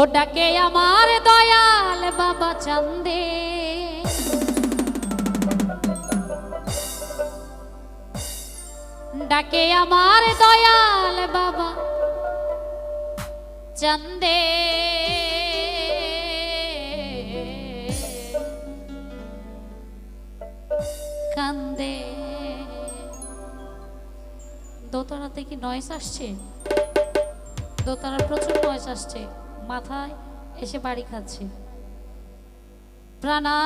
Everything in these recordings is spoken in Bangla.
ওটাকে আমার দয়াল বাবা চান্দে। ডাকে আমার দয়াল বাবা চন্দে। কান্দে। দোতারাতে কি নয়েস আসছে? দোতারার প্রচুর নয়েস আসছে। মাথায় এসে বাড়ি খাচ্ছে। প্রাণা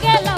que la